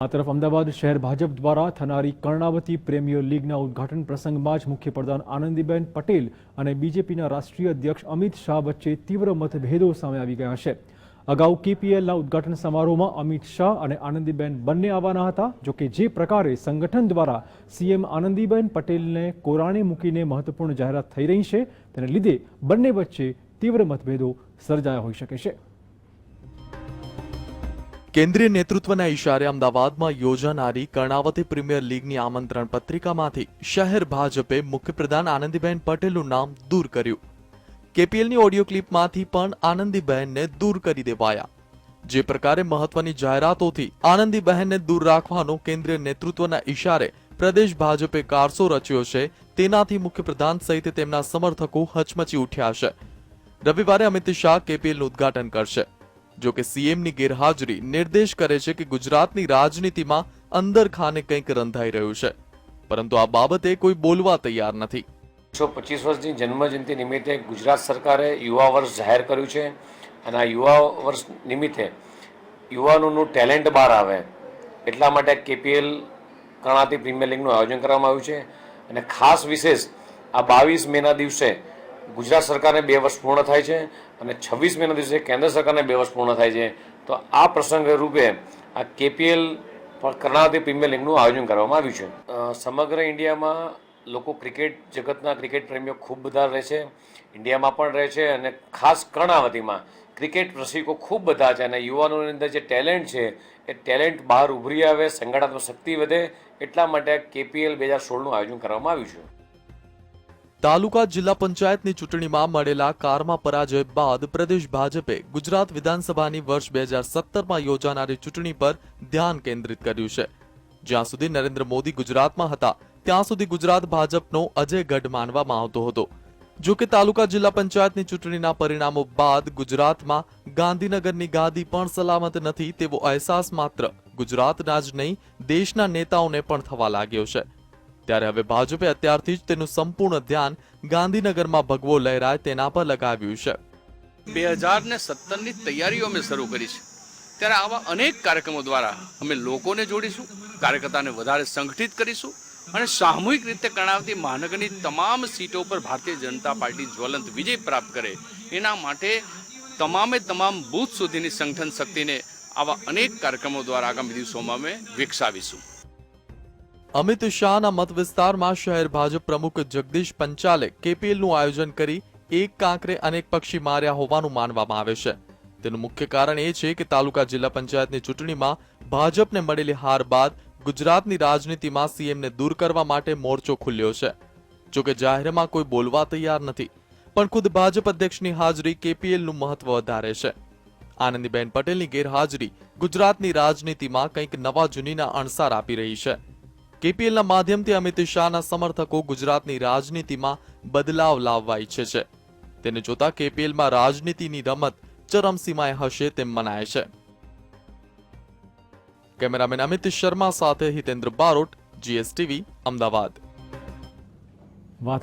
આ તરફ અમદાવાદ શહેર ભાજપ દ્વારા થનારી કર્ણાવતી પ્રેમીઓ લીગના ઉદ્ઘાટન પ્રસંગમાં જ મુખ્યપ્રધાન આનંદીબેન પટેલ અને બીજેપીના રાષ્ટ્રીય અધ્યક્ષ અમિત શાહ વચ્ચે તીવ્ર મતભેદો સામે આવી ગયા છે. અગાઉ કેપીએલના ઉદ્ઘાટન સમારોહમાં અમિત શાહ અને આનંદીબેન બંને આવવાના હતા જોકે જે પ્રકારે સંગઠન દ્વારા સીએમ આનંદીબેન પટેલને કોરાણે મૂકીને મહત્વપૂર્ણ જાહેરાત થઈ રહી છે, તેને લીધે બંને વચ્ચે તીવ્ર મતભેદો સર્જાયા હોઈ શકે છે. કેન્દ્રીય નેતૃત્વના ઇશારે અમદાવાદમાં યોજાનારી કર્ણાવતી પ્રીમિયર લીગની આમંત્રણ પત્રિકામાંથી શહેર ભાજપે મુખ્યપ્રધાન આનંદીબેન પટેલનું નામ દૂર કર્યું. કેપીએલની ઓડિયો ક્લિપમાંથી પણ આનંદીબહેનને દૂર કરી દેવાયા. જે પ્રકારે મહત્વની જાહેરાતોથી આનંદીબહેનને દૂર રાખવાનો કેન્દ્રીય નેતૃત્વના ઇશારે પ્રદેશ ભાજપે કારસો રચ્યો છે, તેનાથી મુખ્યપ્રધાન સહિત તેમના સમર્થકો હચમચી ઉઠ્યા છે. રવિવારે અમિત શાહ કેપીએલનું ઉદ્ઘાટન કરશે. જો કે સીએમની ગેરહાજરી નિર્દેશ કરે છે કે ગુજરાતની રાજનીતિમાં અંદર ખાને કંઈક રંધાઈ રહ્યું છે. પરંતુ આ બાબતે કોઈ બોલવા તૈયાર નથી. એકસો પચીસ વર્ષની જન્મજયંતિ નિમિત્તે ગુજરાત સરકારે યુવા વર્ષ જાહેર કર્યું છે અને આ યુવા વર્ષ નિમિત્તે યુવાનોનું ટેલેન્ટ બહાર આવે એટલા માટે કેપીએલ કર્ણાતી પ્રીમિયર લીગનું આયોજન કરવામાં આવ્યું છે. અને ખાસ વિશેષ આ બાવીસ મેના દિવસે ગુજરાત સરકારને બે વર્ષ પૂર્ણ થાય છે અને છવ્વીસ મેના દિવસે કેન્દ્ર સરકારને બે વર્ષ પૂર્ણ થાય છે. તો આ પ્રસંગ રૂપે આ કેપીએલ કર્ણાવતી પ્રીમિયર લીગનું આયોજન કરવામાં આવ્યું છે. સમગ્ર ઇન્ડિયામાં લોકો ક્રિકેટ જગતના ક્રિકેટ પ્રેમીઓ ખૂબ બધા રહે છે. ઇન્ડિયામાં પણ રહે છે અને ખાસ કર્ણાવતીમાં ક્રિકેટ રસિકો ખૂબ બધા છે અને યુવાનોની અંદર જે ટેલેન્ટ છે, એ ટેલેન્ટ બહાર ઉભરી આવે, સંગઠનાત્મક શક્તિ વધે એટલા માટે કેપીએલ બે હજાર સોળનું આયોજન કરવામાં આવ્યું છે. તાલુકા જિલ્લા પંચાયતની ચૂંટણીમાં મળેલા કારમાં પરાજય બાદ પ્રદેશ ભાજપે ગુજરાત વિધાનસભાની વર્ષ બે હજાર સત્તરમાં યોજાનારી ચૂંટણી પર ધ્યાન કેન્દ્રિત કર્યું છે. જ્યાં સુધી નરેન્દ્ર મોદી ગુજરાતમાં હતા, ત્યાં સુધી ગુજરાત ભાજપનો અજય ગઢ માનવામાં આવતો હતો. જો કે તાલુકા જિલ્લા પંચાયતની ચૂંટણીના પરિણામો બાદ ગુજરાતમાં ગાંધીનગરની ગાદી પણ સલામત નથી તેવો અહેસાસ માત્ર ગુજરાતના જ નહીં, દેશના નેતાઓને પણ થવા લાગ્યો છે. ત્યારે હવે ભાજપે અત્યારથી જ તેનું સંપૂર્ણ ધ્યાન ગાંધીનગરમાં ભગવો લહેરાય તેના પર લગાવ્યું છે. બે હજાર ને સત્તરની તૈયારીઓ અમે શરૂ કરી છે. ત્યારે આવા અનેક કાર્યક્રમો દ્વારા અમે લોકોને જોડીશું, કાર્યકર્તાને વધારે સંગઠિત કરીશું અને સામૂહિક રીતે કર્ણાવતી મહાનગરની તમામ સીટો પર ભારતીય જનતા પાર્ટી જ્વલંત વિજય પ્રાપ્ત કરે એના માટે તમામે તમામ બૂથ સુધીની સંગઠન શક્તિને આવા અનેક કાર્યક્રમો દ્વારા આગામી દિવસોમાં અમે વિકસાવીશું. અમિત શાહના મત વિસ્તારમાં શહેર ભાજપ પ્રમુખ જગદીશ પંચાલે કેપીએલનું આયોજન કરી એક કાંકરે અનેક પક્ષી માર્યા હોવાનું માનવામાં આવે છે. તેનું મુખ્ય કારણ એ છે કે તાલુકા જિલ્લા પંચાયતની ચૂંટણીમાં ભાજપને મળેલી હાર બાદ ગુજરાતની રાજનીતિમાં સીએમને દૂર કરવા માટે મોરચો ખુલ્યો છે. જોકે જાહેરમાં કોઈ બોલવા તૈયાર નથી, પણ ખુદ ભાજપ અધ્યક્ષની હાજરી કેપીએલનું મહત્વ વધારે છે. આનંદીબેન પટેલની ગેરહાજરી ગુજરાતની રાજનીતિમાં કંઈક નવા જૂનીના અણસાર આપી રહી છે. કેપીએલના માધ્યમથી અમિત શાહના સમર્થકો ગુજરાતની રાજનીતિમાં બદલાવ લાવવા ઈચ્છે છે. તેને જોતા કેપીએલમાં રાજનીતિની રમત ચરમસીમાએ હશે તેમ મનાય છે. કેમેરામેન અમિત શર્મા સાથે હિતેન્દ્ર બારોટ, જીએસટીવી, અમદાવાદ.